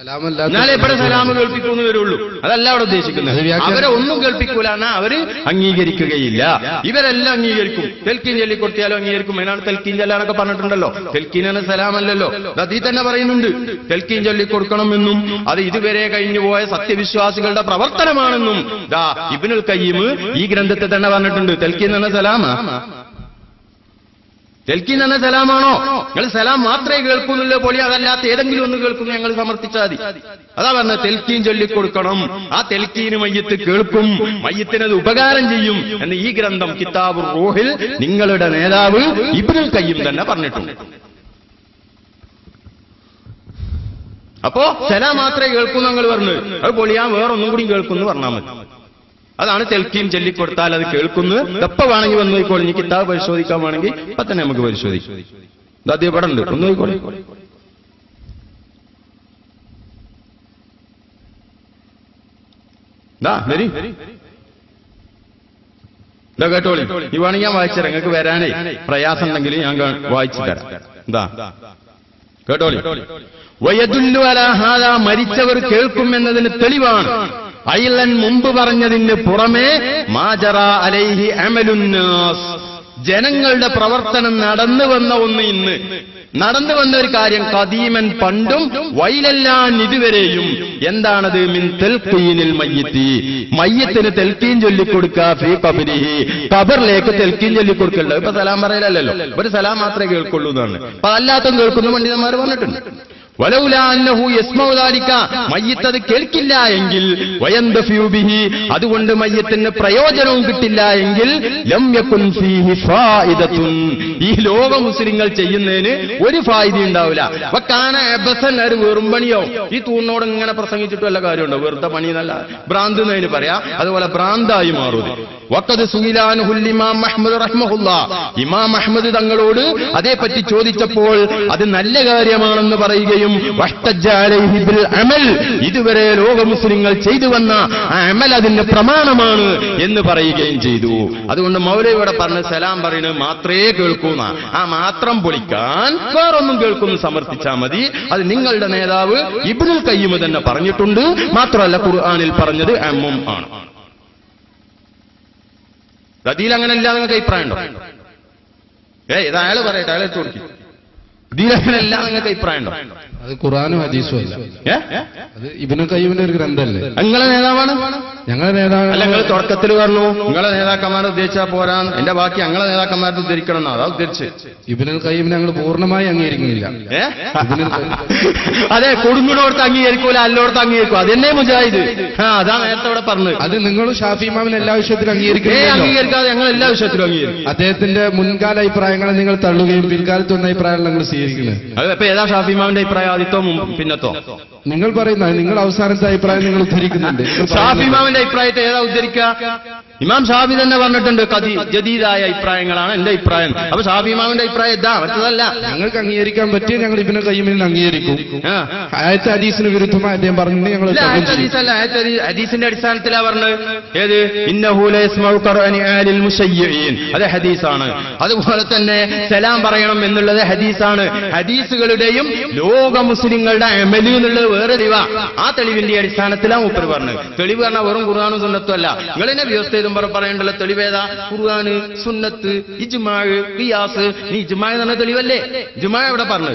എന്നാലേ ഇവിടെ സലാം കേൾപ്പിക്കൂന്ന് വരുള്ളൂ. അതല്ല അവിടെ ഉദ്ദേശിക്കുന്നത്. അവരെ ഒന്നും കേൾപ്പിക്കൂല എന്നാ അവർ അംഗീകരിക്കുകയില്ല. ഇവരെല്ലാം അംഗീകരിക്കും. തെൽക്കീൻ ചൊല്ലിക്കൊടുത്തിയാലും അംഗീകരിക്കും. അതിനാണ് തെൽക്കീൻ ചെല്ലാനൊക്കെ പറഞ്ഞിട്ടുണ്ടല്ലോ. തെൽക്കീനാണ് സലാമല്ലല്ലോ. അത് തന്നെ പറയുന്നുണ്ട്. തെൽക്കീൻ ചൊല്ലിക്കൊടുക്കണമെന്നും അത് ഇതുവരെ കഴിഞ്ഞു പോയ സത്യവിശ്വാസികളുടെ പ്രവർത്തനമാണെന്നും. ദാ ഇബിനുൽ കയ്യീം ഈ ഗ്രന്ഥത്തിൽ തന്നെ പറഞ്ഞിട്ടുണ്ട്. തെൽക്കീൻ എന്ന സലാമാ. തെൽക്കീൻ എന്ന സലാമാണോ? നിങ്ങൾ സലാം മാത്രമേ കേൾക്കുന്നില്ല പോലെ അതല്ലാത്ത ഏതെങ്കിലും ഒന്ന് കേൾക്കുന്നു ഞങ്ങൾ സമർത്ഥിച്ചാൽ മതി. അതാ പറഞ്ഞ തെൽക്കീൻ ചൊല്ലിക്കൊടുക്കണം. ആ തെൽക്കീന് മയ്യത്ത് കേൾക്കും മയ്യത്തിനത് ഉപകാരം ചെയ്യും എന്ന് ഈ ഗ്രന്ഥം കിതാബ് റോഹിൽ നിങ്ങളുടെ നേതാവ് ഇബ്രുൽ കയ്യും തന്നെ പറഞ്ഞിട്ടുണ്ട്. അപ്പോ ചില മാത്രമേ കേൾക്കൂ ഞങ്ങൾ പറഞ്ഞു. അത് പൊളിയാൻ വേറൊന്നും കൂടി കേൾക്കുന്നു പറഞ്ഞാൽ മതി. അതാണ് തെൽക്കീം ചൊല്ലിക്കൊടുത്താൽ അത് കേൾക്കുന്നു എപ്പോ വേണമെങ്കിൽ വന്നു നോക്കോളൂ ഇനി കിതാബ് പരിശോധിക്കാൻ വേണമെങ്കിൽ ഇപ്പൊ തന്നെ നമുക്ക് പരിശോധിക്കാം. ആദ്യം ഇവിടെ ഉണ്ട്. ഒന്ന്. ഇതാ കേട്ടോളി. ഈ വേണമെങ്കിൽ ഞാൻ വായിച്ചുതരാം. നിങ്ങൾക്ക് വരാനേ പ്രയാസം ഉണ്ടെങ്കിൽ ഞാൻ വായിച്ചു തരാം ഇതാ കേട്ടോളി. വയതുല്ലു മരിച്ചവർ കേൾക്കും എന്നതിന് തെളിവാണ്. അയിലൻ മുമ്പ് പറഞ്ഞതിന് പുറമേ മാജറ അലൈഹി അമലുന്നാസ് ജനങ്ങളുടെ പ്രവർത്തനം നടന്നു വന്ന ഒന്ന് ഇന്ന്. നടന്നു വന്ന ഒരു കാര്യം കദീമൻ പണ്ടും വൈലല്ലാൻ ഇതുവരെയും എന്താണത്? മിൻ തെൽക്കീനിൽ മയ്യത്തി. മയ്യത്തിന് തെൽക്കീൻ ചൊല്ലിക്കൊടുക്കുക ഫീ കബറിലേക്ക് തെൽക്കീൻ ചൊല്ലിക്കൊടുക്കല്ലോ ഇപ്പൊ സലാം പറയലല്ലോ ഒരു സലാം മാത്രമേ കേൾക്കുള്ളൂ എന്നാണ്. അപ്പൊ അല്ലാത്തും കേൾക്കുന്നു പണ്ഡിതന്മാർ പറഞ്ഞിട്ടുണ്ട്. വലൗലാ അന്നഹു യസ്മഉ ദാലിക. മയ്യത്ത് അത് കേൾക്കില്ല എങ്കിൽ അതുകൊണ്ട് മയ്യത്തിന് പ്രയോജനവും കിട്ടില്ല എങ്കിൽ ഈ ലോക മുസ്ലിങ്ങൾ ചെയ്യുന്നതിന് ഒരു ഫായിദ ഉണ്ടാവില്ല. അപ്പൊ കാണാൻ ഒരു വെറും പണിയോ? ഈ തൂണിനോട് ഇങ്ങനെ പ്രസംഗിച്ചിട്ട് വല്ല കാര്യമുണ്ടോ? വെറുതെ പണി എന്നല്ല. ഭ്രാന്ത് എന്നതിന് പറയാം. അതുപോലെ ഭ്രാന്തായി മാറും വക്കത് അഹമ്മദ് റഹ്മഹുല്ല. ഇമാം അഹമ്മദ് തങ്ങളോട് അതേപ്പറ്റി ചോദിച്ചപ്പോൾ അത് നല്ല കാര്യമാണെന്ന് പറയുകയും ബിൽ അമൽ. ഇതുവരെ ലോക മുസ്ലിങ്ങൾ ചെയ്തു വന്ന അമൽ അതിന്റെ പ്രമാണമാണ് എന്ന് പറയുകയും ചെയ്തു. അതുകൊണ്ട് മൗലയുടെ പറഞ്ഞ സലാം പറയുന്നത് മാത്രമേ കേൾക്കൂന്ന ആ മാത്രം പൊളിക്കാൻ വേറൊന്നും കേൾക്കുന്നു സമർത്ഥിച്ചാൽ മതി. അത് നിങ്ങളുടെ നേതാവ് ഇബ്നുൽ കയ്യുമ തന്നെ പറഞ്ഞിട്ടുണ്ട്. മാത്രമല്ല ഖുർആാനിൽ പറഞ്ഞത് അമ്മും ആണ്. ഗതിയിൽ അങ്ങനെ ഇല്ലാതെ നിങ്ങൾക്ക് അഭിപ്രായം ഉണ്ടോ? ഏ ഇത് അയാൾ പറയട്ടെ അയാളെ എടുത്തു ഇതിലെല്ലാം നിങ്ങൾക്ക് അഭിപ്രായം അത് ഖുറാനും ഹദീസും അല്ല. അത് ഇബിനു കയ്യൂമിന്റെ ഒരു ഗ്രന്ഥമല്ലേ? നിങ്ങളെ നേതാവാണ്? ഞങ്ങളെ അല്ല നേതാവ് നിങ്ങൾ തുടക്കത്തിൽ പറഞ്ഞു നിങ്ങളെ നേതാക്കന്മാരെ ഉദ്ദേശിച്ചാൽ പോരാ എന്റെ ബാക്കി ഞങ്ങളെ നേതാക്കന്മാരെ ഉദ്ധരിക്കണം എന്നാ. അതാ ഉദ്ധരിച്ച്. ഇബിനുൽ കയ്യൂബിനെ ഞങ്ങൾ പൂർണമായി അംഗീകരിക്കുന്നില്ല? അതെ കൊടുങ്ങിടോടത്ത് അംഗീകരിക്കൂല അല്ലോടത്ത് അംഗീകരിക്കും അതെന്നെ മുജാഹിദ്. ആ അതാ നേരത്തെ ഇവിടെ പറഞ്ഞു അത് നിങ്ങൾ ഷാഫി ഇമാമിന് എല്ലാ വിഷയത്തിലും അംഗീകരിക്കുന്നു അംഗീകരിക്കുന്നില്ല അംഗീകരിക്കാതെ ഞങ്ങൾ എല്ലാ വിഷയത്തിലും അംഗീകരിക്കും. അദ്ദേഹത്തിന്റെ മുൻകാല അഭിപ്രായങ്ങളെ നിങ്ങൾ തള്ളുകയും പിൽക്കാലത്ത് വന്ന അഭിപ്രായങ്ങൾ നിങ്ങൾ സ്വീകരിക്കുന്നത് അത് ഇപ്പൊ ഏതാ ഷാഫിമാവിന്റെ അഭിപ്രായം ആദ്യത്തോ പിന്നത്തോ? നിങ്ങൾ പറയുന്ന നിങ്ങൾ അവസാനത്തെ അഭിപ്രായം നിങ്ങൾ ഉദ്ധരിക്കുന്നുണ്ട്. പറയുന്നത്. ഷാഫിമാവിന്റെ അഭിപ്രായത്തെ ഏതാ ഉദ്ധരിക്കുക? ഇമാം ഷാഫി തന്നെ പറഞ്ഞിട്ടുണ്ട് കതി ജദീദായ അഭിപ്രായങ്ങളാണ് എന്റെ അഭിപ്രായം. അപ്പൊ ഷാഫിമാവിന്റെ അഭിപ്രായം എന്താ മറ്റതല്ല. ഞങ്ങൾക്ക് അംഗീകരിക്കാൻ പറ്റിയ ഞങ്ങൾ ഇബിനെ കയ്യുമിൽ അംഗീകരിക്കും. ആയത്തെ ഹദീസിന് വിരുദ്ധമായി അദ്ദേഹം പറഞ്ഞു ഞങ്ങൾ. ഹദീസല്ല, ഹദീസിന്റെ അടിസ്ഥാനത്തിലാ പറഞ്ഞത്. ഏത്? അത് ഹദീസാണ്. അതുപോലെ തന്നെ സലാം പറയണം എന്നുള്ളത് ഹദീസാണ്. ഹദീസുകളുടെയും ലോക മുസ്ലിങ്ങളുടെ അമലി എന്നുള്ളത് വേറെ ദിവ ആ തെളിവിന്റെ അടിസ്ഥാനത്തിലാണ് ഉപ്പർ പറഞ്ഞത്. തെളിവ് പറഞ്ഞാൽ വെറും ഖുർആാനും സുന്നത്തും അല്ല. നിങ്ങൾ തന്നെ വ്യവസ്ഥ ചെയ്തുമ്പോൾ പറയേണ്ടല്ലോ തെളിവേതാ. ഖുർആൻ സുന്നത്ത് ഇജ്മാഴ് ഖിയാസ്. നീ ഇജ്മാ എന്ന് പറഞ്ഞ തെളിവല്ലേ? ഇജ്മാ എവിടെ പറഞ്ഞു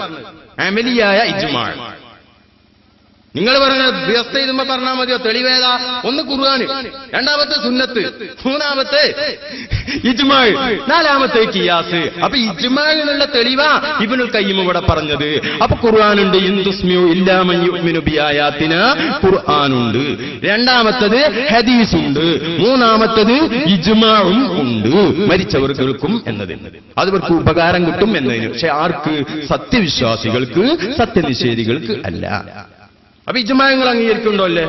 അമലിയായ ഇജ്മാഴ്. നിങ്ങൾ പറഞ്ഞ വ്യവസ്ഥ ഇതുമ്പോ പറഞ്ഞാൽ മതിയോ? തെളിവേത ഒന്ന് കുറുവാണ് രണ്ടാമത്തെ സുന്നത്ത്. മൂന്നാമത്തെ ഇജ്മാഴ് നാലാമത്തെ കിയാസ് അപ്പൊ ഇജ്മാഴ് എന്നുള്ള തെളിവാ ഇബിനുൽ കയ്യും ഇവിടെ പറഞ്ഞത്. അപ്പൊ ഖുർആാനുണ്ട് ഇന്ദുസ്മിയോ ഇല്ലാമയുമിനുബിയായാത്തിന് ഖുർആാനുണ്ട്. രണ്ടാമത്തത് ഹദീസ് ഉണ്ട് മൂന്നാമത്തത് ഇജ്മാവും ഉണ്ട്. മരിച്ചവർക്കും എന്നതിന് അതിവർക്ക് ഉപകാരം കിട്ടും എന്നതിന്. പക്ഷെ ആർക്ക്? സത്യവിശ്വാസികൾക്ക് സത്യനിഷേധികൾക്ക് അല്ല. അപ്പൊ ഇജ്മായങ്ങൾ അംഗീകരിക്കുന്നുണ്ടോ അല്ലേ?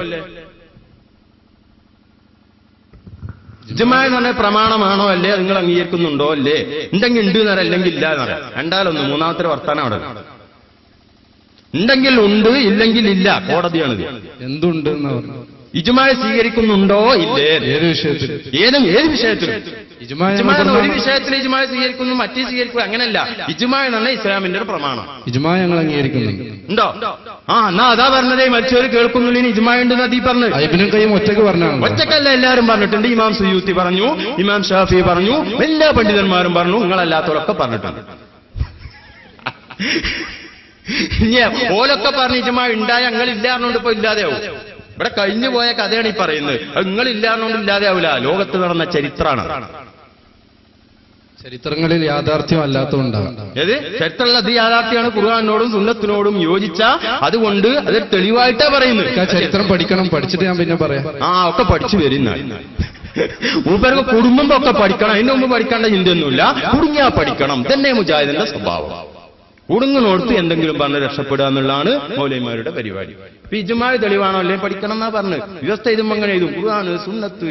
ഇജ്മായ എന്ന് പറഞ്ഞാൽ പ്രമാണമാണോ അല്ലേ? നിങ്ങൾ അംഗീകരിക്കുന്നുണ്ടോ അല്ലേ? ഉണ്ടെങ്കിൽ ഉണ്ട് എന്ന് പറയാം അല്ലെങ്കിൽ ഇല്ല എന്നറിയാം രണ്ടാലൊന്ന് മൂന്നാമത്തെ വർത്താനം അവിടെ. ഉണ്ടെങ്കിൽ ഉണ്ട് ഇല്ലെങ്കിൽ ഇല്ല. കോടതിയാണിത്. എന്തുണ്ട് എന്ന് പറഞ്ഞു. ഇജുമായ സ്വീകരിക്കുന്നുണ്ടോ? ഇല്ലേ? ഏത് വിഷയത്തിൽ? ഏതും ഏത് ഞങ്ങൾ ഒരു വിഷയത്തിൽ ഇജുമായ സ്വീകരിക്കുന്നു മറ്റേ സ്വീകരിക്കുന്നു അങ്ങനെയല്ല ഇജുമായ എന്നാണ് ഇസ്ലാമിന്റെ ഒരു പ്രമാണം. ഇജുമായ ഞങ്ങൾ അംഗീകരിക്കുന്നുണ്ട് ഉണ്ടോ? ആ എന്നാ അതാ പറഞ്ഞതേ മറ്റൊരു കേൾക്കുന്നുള്ളിന് ഇജുമായ ഉണ്ടെന്ന് അതീ പറഞ്ഞു. ഇബിനും കയ്യും ഒറ്റയ്ക്ക് പറഞ്ഞു ഒറ്റക്കല്ല എല്ലാവരും പറഞ്ഞിട്ടുണ്ട്. ഇമാം സുയൂത്തി പറഞ്ഞു ഇമാം ഷാഫി പറഞ്ഞു എല്ലാ പണ്ഡിതന്മാരും പറഞ്ഞു നിങ്ങളല്ലാത്തവരൊക്കെ പറഞ്ഞിട്ടുണ്ട്. ഇനി ഓലൊക്കെ പറഞ്ഞ ഇജുമായ ഉണ്ടായ ഞങ്ങൾ ഇല്ലാറുണ്ട് ഇപ്പൊ ഇല്ലാതെയാവും. ഇവിടെ കഴിഞ്ഞു പോയ കഥയാണ് ഈ പറയുന്നത്. നിങ്ങൾ ഇല്ലാതെ ആവില്ല ലോകത്ത് നടന്ന ചരിത്രമാണ് ചരിത്രങ്ങളിൽ യാഥാർത്ഥ്യം അല്ലാത്തതുകൊണ്ടാണ്. ഏത്? ചരിത്രമുള്ള അത് യാഥാർത്ഥ്യമാണ്. ഖുർആാനോടും സുന്നത്തിനോടും യോജിച്ച അതുകൊണ്ട് അത് തെളിവായിട്ടാ പറയുന്നത്. ചരിത്രം പഠിക്കണം. പഠിച്ചിട്ട് ഞാൻ പിന്നെ പറയാം. ആ ഒക്കെ പഠിച്ചു വരുന്ന മൂപ്പർക്ക് കുടുംബം ഒക്കെ പഠിക്കണം. അതിന്റെ മുമ്പ് പഠിക്കേണ്ട ചിന്തയൊന്നുമില്ല. കുടുങ്ങിയാ പഠിക്കണം. തന്നെ മുജാഹിദിന്റെ സ്വഭാവം. കുടുങ്ങിനോടത്ത് എന്തെങ്കിലും പറഞ്ഞ് രക്ഷപ്പെടുക എന്നുള്ളതാണ് മൗലൈമാരുടെ പരിപാടി. ഇപ്പൊ ഇജുമായ തെളിവാണോ? അല്ലേ പഠിക്കണം എന്നാ പറഞ്ഞു. വ്യവസ്ഥ ഇതും അങ്ങനെ ഇതും. ഖുർആാന് സുന്നത്ത്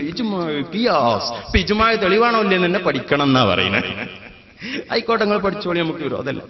കിയാസ്. ഇപ്പൊ ഇജുമായ തെളിവാണോ അല്ലേ എന്ന് പഠിക്കണം എന്നാ പറയുന്നത്. ആയിക്കോട്ടെ നിങ്ങൾ പഠിച്ചോളി നമുക്ക് വിരോധമല്ല.